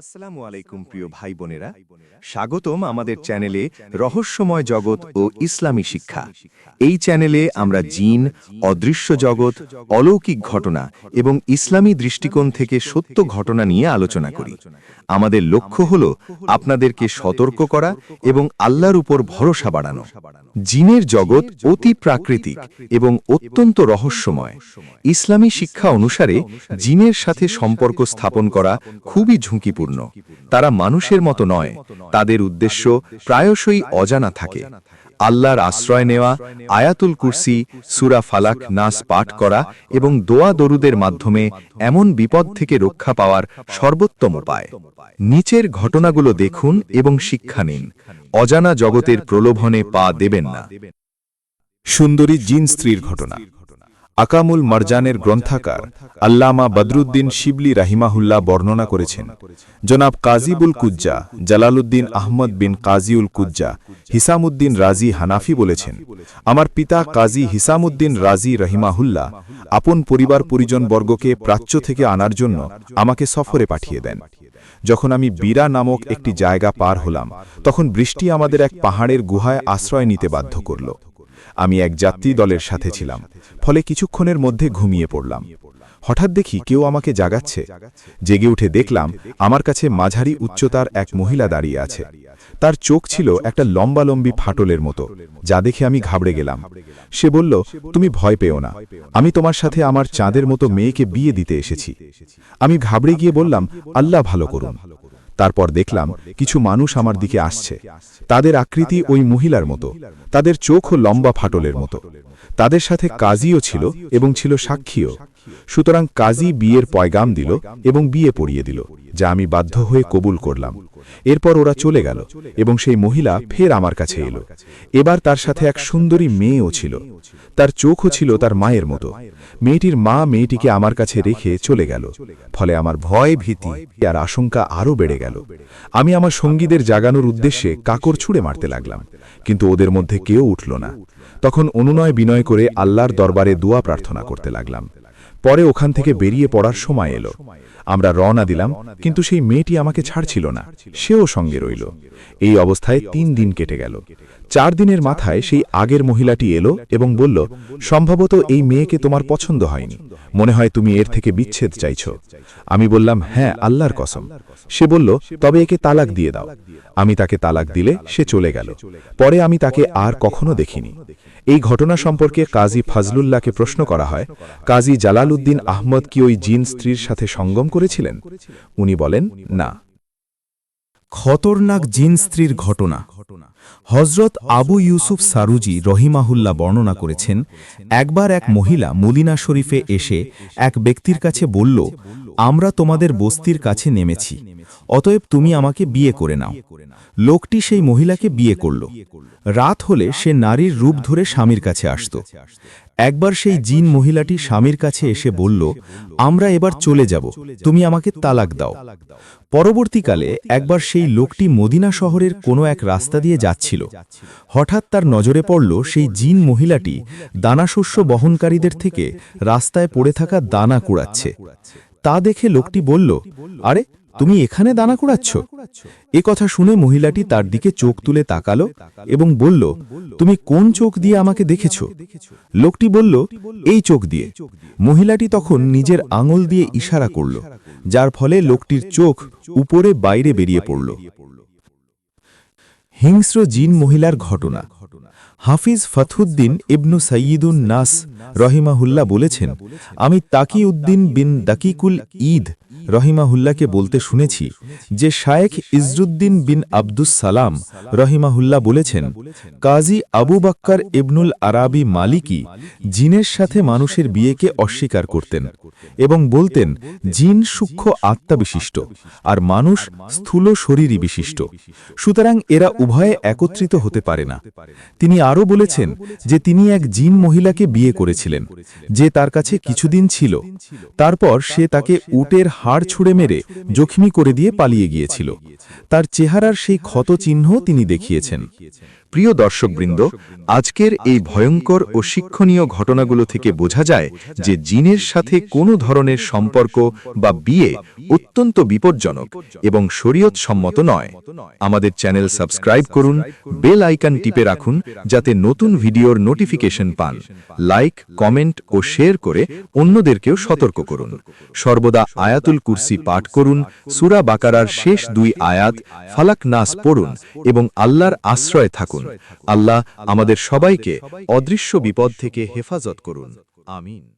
আসসালামু আলাইকুম প্রিয় ভাই বোনেরা। স্বাগতম আমাদের চ্যানেলে রহস্যময় জগৎ ও ইসলামী শিক্ষা। এই চ্যানেলে আমরা জিন অদৃশ্য জগৎ অলৌকিক ঘটনা এবং ইসলামী দৃষ্টিকোণ থেকে সত্য ঘটনা নিয়ে আলোচনা করি। আমাদের লক্ষ্য হল আপনাদেরকে সতর্ক করা এবং আল্লাহর উপর ভরসা বাড়ানো। জিনের জগৎ অতি প্রাকৃতিক এবং অত্যন্ত রহস্যময়। ইসলামী শিক্ষা অনুসারে জিনের সাথে সম্পর্ক স্থাপন করা খুবই ঝুঁকিপূর্ণ। তারা মানুষের মতো নয়। তাদের উদ্দেশ্য প্রায়শই অজানা থাকে। আল্লাহর আশ্রয় নেওয়া, আয়াতুল কুরসি, সুরা ফালাক, নাস পাঠ করা এবং দোয়া দরুদের মাধ্যমে এমন বিপদ থেকে রক্ষা পাওয়ার সর্বোত্তম উপায়। নিচের ঘটনাগুলো দেখুন এবং শিক্ষা নিন। অজানা জগতের প্রলোভনে পা দেবেন না। সুন্দরী জিন স্ত্রীর ঘটনা। আকামুল মারজানের গ্রন্থাকার আল্লামা বদরুদ্দিন শিবলি রাহিমাহুল্লাহ বর্ণনা করেছেন, জনাব কাজিবুল কুজ্জা, জালালউদ্দিন আহমদ বিন কাজিউল কুজ্জা হিসামুদ্দিন রাজি হানাফি বলেছেন, আমার পিতা কাজী হিসামুদ্দিন রাজি রহিমাহুল্লাহ আপন পরিবার পরিজন বর্গকে প্রাচ্য থেকে আনার জন্য আমাকে সফরে পাঠিয়ে দেন। যখন আমি বীরা নামক একটি জায়গা পার হলাম, তখন বৃষ্টি আমাদের এক পাহাড়ের গুহায় আশ্রয় নিতে বাধ্য করল। আমি এক যাত্রী দলের সাথে ছিলাম, ফলে কিছুক্ষণের মধ্যে ঘুমিয়ে পড়লাম। হঠাৎ দেখি কেউ আমাকে জাগাচ্ছে। জেগে উঠে দেখলাম আমার কাছে মাঝারি উচ্চতার এক মহিলা দাঁড়িয়ে আছে। তার চোখ ছিল একটা লম্বালম্বি ফাটলের মতো, যা দেখে আমি ঘাবড়ে গেলাম। সে বলল, তুমি ভয় পেও না। আমি তোমার সাথে আমার চাঁদের মতো মেয়েকে বিয়ে দিতে এসেছি। আমি ঘাবড়ে গিয়ে বললাম, আল্লাহ ভালো করুন। তারপর দেখলাম কিছু মানুষ আমার দিকে আসছে। তাদের আকৃতি ওই মহিলার মতো। তাদের চোখও লম্বা ফাটলের মতো। তাদের সাথে কাজীও ছিল এবং ছিল সাক্ষীও। সুতরাং কাজী বিয়ের পয়গাম দিল এবং বিয়ে পড়িয়ে দিল যা আমি বাধ্য হয়ে কবুল করলাম। এরপর ওরা চলে গেল এবং সেই মহিলা ফের আমার কাছে এলো। এবার তার সাথে এক সুন্দরী মেয়েও ছিল। তার চোখও ছিল তার মায়ের মতো। মেয়েটির মা মেয়েটিকে আমার কাছে রেখে চলে গেল। ফলে আমার ভয়, ভীতি আর আশঙ্কা আরও বেড়ে গেল। আমি আমার সঙ্গীদের জাগানোর উদ্দেশ্যে কাকর ছুঁড়ে মারতে লাগলাম, কিন্তু ওদের মধ্যে কেউ উঠল না। তখন অনুনয় বিনয় করে আল্লাহর দরবারে দোয়া প্রার্থনা করতে লাগলাম। পরে ওখান থেকে বেরিয়ে পড়ার সময় এলো। আমরা রওনা দিলাম, কিন্তু সেই মেয়েটি আমাকে ছাড়ছিল না। সেও সঙ্গে রইল। এই অবস্থায় তিন দিন কেটে গেল। চার দিনের মাথায় সেই আগের মহিলাটি এলো এবং বলল, সম্ভবত এই মেয়েকে তোমার পছন্দ হয়নি। মনে হয় তুমি এর থেকে বিচ্ছেদ চাইছ। আমি বললাম হ্যাঁ আল্লাহর কসম। সে বলল, তবে একে তালাক দিয়ে দাও। আমি তাকে তালাক দিলে সে চলে গেল। পরে আমি তাকে আর কখনো দেখিনি। এই ঘটনা সম্পর্কে কাজী ফাজলুল্লাহকে প্রশ্ন করা হয়, কাজী জালালউদ্দিন আহমদ কি ওই জিন স্ত্রীর সাথে সঙ্গম করেছিলেন? উনি বলেন, না। খতরনাক জিন স্ত্রীর ঘটনা। হজরত আবু ইউসুফ সারুজি রহিমাহুল্লাহ বর্ণনা করেছেন, একবার এক মহিলা মদিনা শরীফে এসে এক ব্যক্তির কাছে বলল আমরা তোমাদের বস্তির কাছে নেমেছি। অতএব তুমি আমাকে বিয়ে করে নাও। লোকটি সেই মহিলাকে বিয়ে করল। রাত হলে সে নারীর রূপ ধরে স্বামীর কাছে আসত। একবার সেই জিন মহিলাটি স্বামীর কাছে এসে বলল, আমরা এবার চলে যাব। তুমি আমাকে তালাক দাও। পরবর্তীকালে একবার সেই লোকটি মদিনা শহরের কোনো এক রাস্তা দিয়ে যাচ্ছিল। হঠাৎ তার নজরে পড়ল সেই জিন মহিলাটি দানাশস্য বহনকারীদের থেকে রাস্তায় পড়ে থাকা দানা কুড়াচ্ছে। তা দেখে লোকটি বলল, আরে, তুমি এখানে দানা কুড়াচ্ছ? এ কথা শুনে মহিলাটি তার দিকে চোখ তুলে তাকালো এবং বলল, তুমি কোন চোখ দিয়ে আমাকে দেখেছ? লোকটি বলল, এই চোখ দিয়ে। মহিলাটি তখন নিজের আঙুল দিয়ে ইশারা করল, যার ফলে লোকটির চোখ উপরে বাইরে বেরিয়ে পড়ল। হিংস্র জিন মহিলার ঘটনা। হাফিজ ফথুদ্দিন ইবনু সঈদুন নাস রহিমাহুল্লা বলেছেন আমি তাকি উদ্দিন বিন দাকিকুল ঈদ রহিমাহুল্লাহকে বলতে শুনেছি যে শায়েখ ইজরুদ্দিন বিন আব্দুস সালাম রহিমাহুল্লাহ বলেছেন, কাজী আবু বাক্কার ইবনুল আরাবি মালিকি জিনের সাথে মানুষের বিয়েকে অস্বীকার করতেন এবং বলতেন, জিন সূক্ষ্ম আত্মা বিশিষ্ট আর মানুষ স্থূল শরীরই বিশিষ্ট। সুতরাং এরা উভয়ে একত্রিত হতে পারে না। তিনি আরও বলেছেন যে তিনি এক জিন মহিলাকে বিয়ে করেছিলেন, যে তার কাছে কিছুদিন ছিল। তারপর সে তাকে উটের হাড় ছুঁড়ে মেরে জখিমি করে দিয়ে পালিয়ে গিয়েছিল। তার চেহারার সেই ক্ষত চিহ্ন তিনি দেখিয়েছেন। প্রিয় দর্শকবৃন্দ, আজকের এই ভয়ঙ্কর ও শিক্ষণীয় ঘটনাগুলো থেকে বোঝা যায় যে জিনের সাথে কোনো ধরনের সম্পর্ক বা বিয়ে অত্যন্ত বিপজ্জনক এবং শরীয়ত সম্মত নয়। আমাদের চ্যানেল সাবস্ক্রাইব করুন, বেল আইকন টিপে রাখুন, যাতে নতুন ভিডিওর নোটিফিকেশন পান। লাইক, কমেন্ট ও শেয়ার করে অন্যদেরকেও সতর্ক করুন। সর্বদা আয়াতুল কুরসি পাঠ করুন, সুরা বাকারার শেষ দুই আয়াত ফালাক নাস পড়ুন এবং আল্লাহর আশ্রয়ে থাকুন। আল্লাহ আমাদের সবাইকে অদৃশ্য বিপদ থেকে হেফাজত করুন। আমিন।